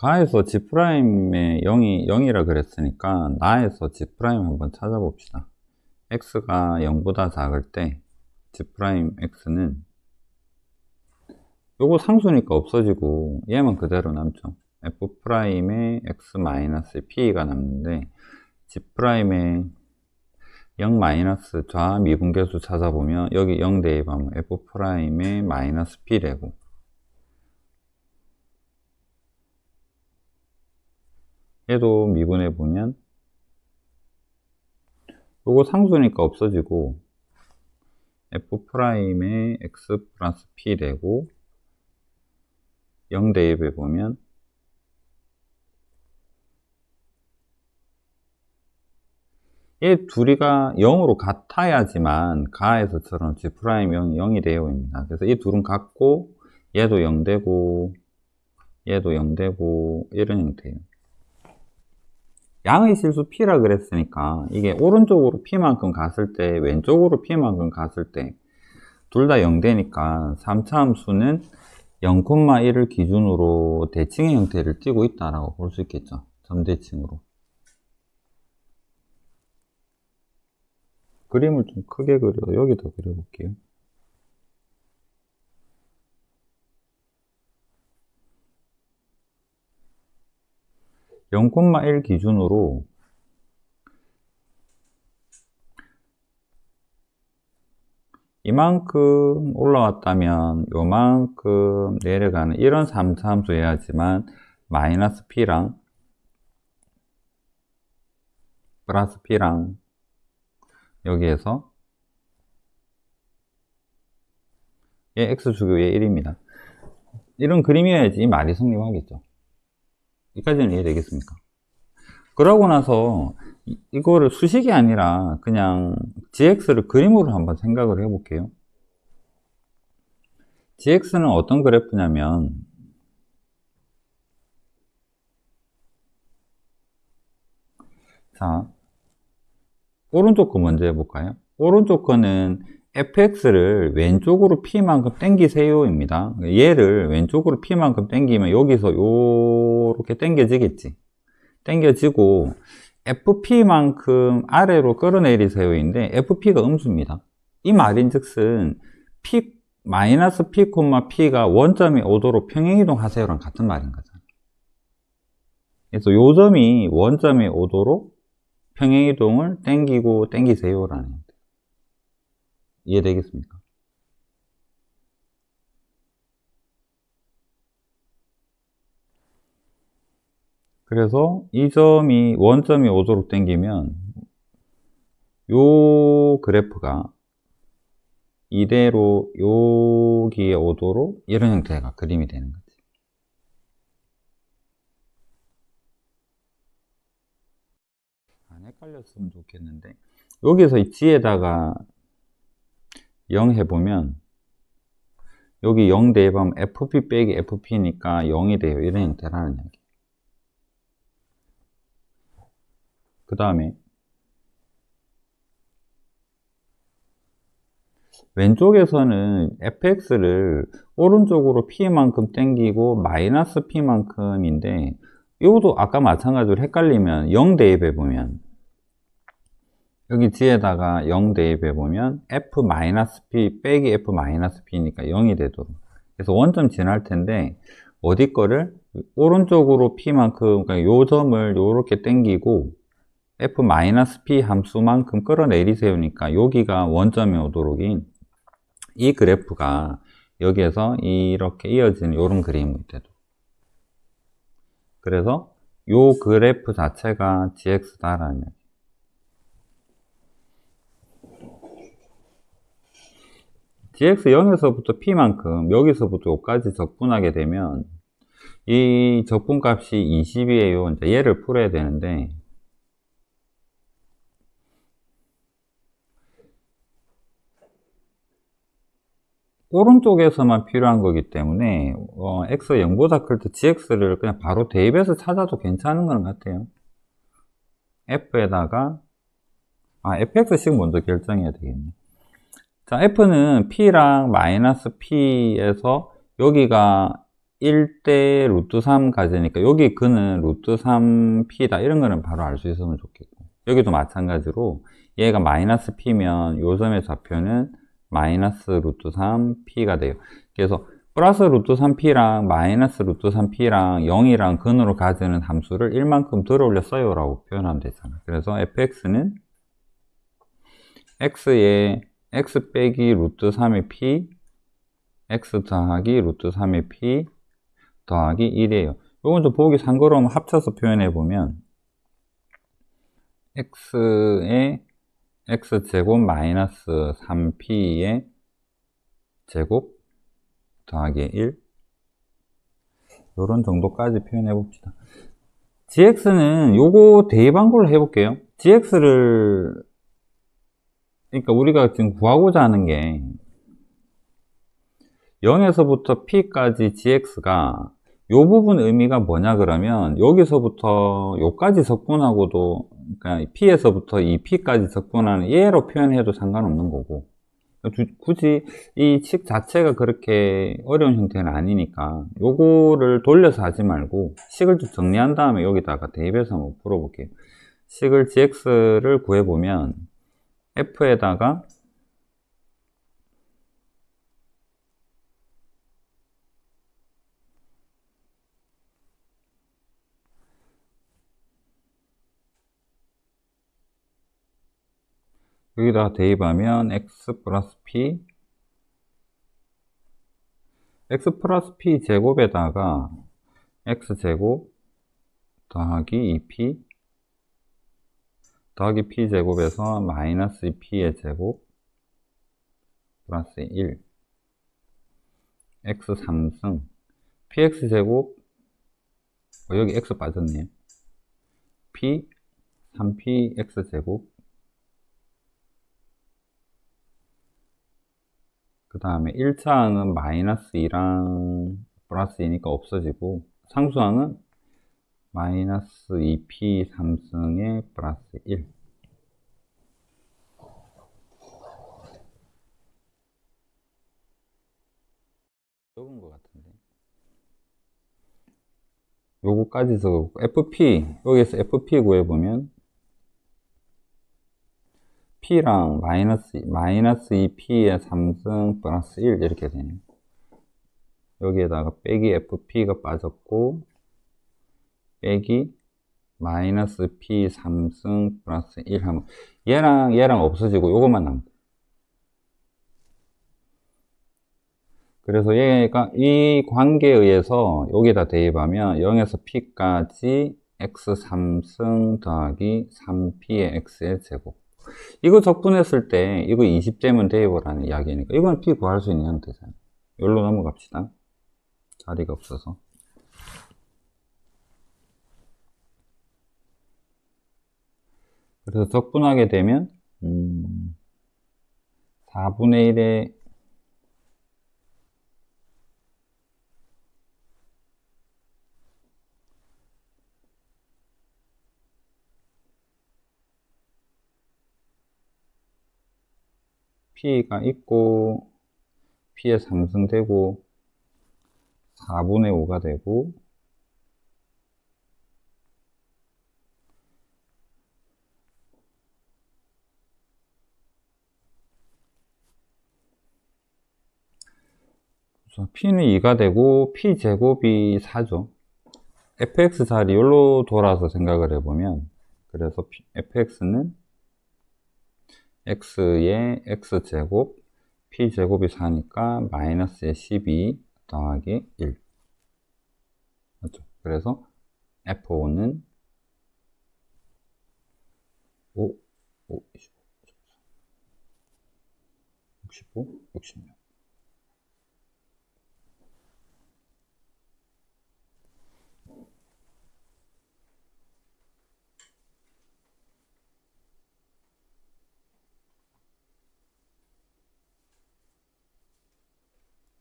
가에서 G'의 0이 0이라 그랬으니까 나에서 G' 한번 찾아봅시다. x가 0보다 작을 때 G'x는 요거 상수니까 없어지고 얘만 그대로 남죠. F'의 x-p가 남는데 G'의 0 마이너스 좌 미분계수 찾아보면 여기 0 대입하면 F'의 마이너스 p 되고 얘도 미분해 보면 요거 상수니까 없어지고 F'의 x 플러스 p 되고 0 대입해 보면 얘 둘이가 0으로 같아야지만 가에서처럼 G' 0이 0이 되어입니다. 그래서 이 둘은 같고 얘도 0 되고 얘도 0 되고 이런 형태예요. 양의 실수 P라 그랬으니까 이게 오른쪽으로 P만큼 갔을 때 왼쪽으로 P만큼 갔을 때 둘 다 0 되니까 3차 함수는 0,1을 기준으로 대칭의 형태를 띠고 있다라고 볼 수 있겠죠. 점대칭으로. 그림을 좀 크게 그려 여기다 그려볼게요. (0,1) 기준으로 이만큼 올라왔다면 요만큼 내려가는 이런 3차 함수 해야지만 마이너스 p랑 플러스 p랑 여기에서 얘 x축이 얘 1입니다. 이런 그림이어야지 이 말이 성립하겠죠. 여기까지는 이해되겠습니까? 그러고 나서 이, 거를 수식이 아니라 그냥 gx를 그림으로 한번 생각을 해볼게요. gx는 어떤 그래프냐면 자 오른쪽 거 먼저 해볼까요? 오른쪽 거는 fx를 왼쪽으로 p만큼 당기세요입니다. 얘를 왼쪽으로 p만큼 당기면 여기서 요렇게 당겨지겠지. 당겨지고 fp만큼 아래로 끌어내리세요인데 fp가 음수입니다. 이 말인즉슨 p 마이너스 p, p가 원점이 오도록 평행이동 하세요랑 같은 말인 거죠. 그래서 요 점이 원점에 오도록 평행이동을 땡기고 땡기세요라는 이해되겠습니까? 그래서 이 점이 원점이 오도록 땡기면 요 그래프가 이대로 여기에 오도록 이런 형태가 그림이 되는 거죠. 헷갈렸으면 좋겠는데 여기서 이 G에다가 0 해보면 여기 0 대입하면 FP 빼기 FP니까 0이 돼요. 이런 형태라는 얘기. 그 다음에 왼쪽에서는 fx를 오른쪽으로 p만큼 땡기고 마이너스 p만큼인데 이것도 아까 마찬가지로 헷갈리면 0 대입해 보면 여기 뒤에다가 0 대입해 보면 f-p 빼기 f-p니까 0이 되도록. 그래서 원점 지날 텐데 어디 거를 오른쪽으로 p만큼 그러니까 요 점을 요렇게 당기고 f-p 함수만큼 끌어내리세요니까 여기가 원점이 오도록인 이 그래프가 여기에서 이렇게 이어지는 이런 그림이 되도 그래서 요 그래프 자체가 gx다라는 dx 0에서부터 p만큼 여기서부터 여기까지 적분하게 되면 이 적분값이 20이에요. 이제 얘를 풀어야 되는데 오른쪽에서만 필요한 거기 때문에 어, x 0보다 클 때 gx를 그냥 바로 대입해서 찾아도 괜찮은 것 같아요. f에다가 아 fx식 먼저 결정해야 되겠네. 자, F는 P랑 마이너스 P에서 여기가 1대 루트 3 가지니까 여기 근은 루트 3p다. 이런 거는 바로 알 수 있으면 좋겠고. 여기도 마찬가지로 얘가 마이너스 p면 요 점의 좌표는 마이너스 루트 3p가 돼요. 그래서 플러스 루트 3p랑 마이너스 루트 3p랑 0이랑 근으로 가지는 함수를 1만큼 들어 올려 써요 라고 표현하면 되잖아 그래서 fx는 x에 x 빼기 루트 3의 p x 더하기 루트 3의 p 더하기 1이에요. 이건 좀 보기 상거로우면 합쳐서 표현해 보면 x의 x제곱 마이너스 3p의 제곱 더하기 1 이런 정도까지 표현해 봅시다. gx는 요거 대입한 걸로 해볼게요. gx를 그러니까 우리가 지금 구하고자 하는 게 0에서부터 p까지 gx가 요 부분 의미가 뭐냐 그러면 여기서부터 요까지 적분하고도 그러니까 p에서부터 이 p까지 적분하는 얘로 표현해도 상관없는 거고. 굳이 이 식 자체가 그렇게 어려운 형태는 아니니까 요거를 돌려서 하지 말고 식을 좀 정리한 다음에 여기다가 대입해서 한번 풀어볼게요. 식을 gx를 구해보면 f에다가 여기다 대입하면 x 플러스 p x 플러스 p 제곱에다가 x 제곱 더하기 2p 더하기 p 제곱에서 마이너스 2p의 제곱 플러스 1 x 3승. Px 제곱. 어, 여기 x 빠졌네요 p 3p x 제곱. 그 다음에 1차항은 마이너스 2랑 플러스 2니까 없어지고 상수항은 마이너스 2p 3승에 플러스 1 적은 것 같은데. 요거까지 적고. Fp 여기서 fp 구해보면 p랑 마이너스, 마이너스 2p의 3승 플러스 1 이렇게 되네요. 여기에다가 빼기 fp가 빠졌고 빼기 마이너스 p 3승 플러스 1 하면 얘랑 얘랑 없어지고 요것만 남고 그래서 얘가 이 관계에 의해서 여기다 대입하면 0에서 p까지 x 3승 더하기 3p의 x의 제곱. 이거 적분했을 때 이거 20대면 대입을 하는 이야기니까 이건 p 구할 수 있는 형태잖아요 여기로 넘어갑시다. 자리가 없어서 그래서 적분하게 되면 음, 4분의 1의 P가 있고 P에 상승되고 4분의 5가 되고 P는 2가 되고 P제곱이 4죠. Fx 자리 여기로 돌아서 생각을 해보면 그래서 fx는 x의 x제곱 p제곱이 4니까 마이너스의 12 더하기 1 맞죠? 그래서 f5는 5, 5, 25, 65, 66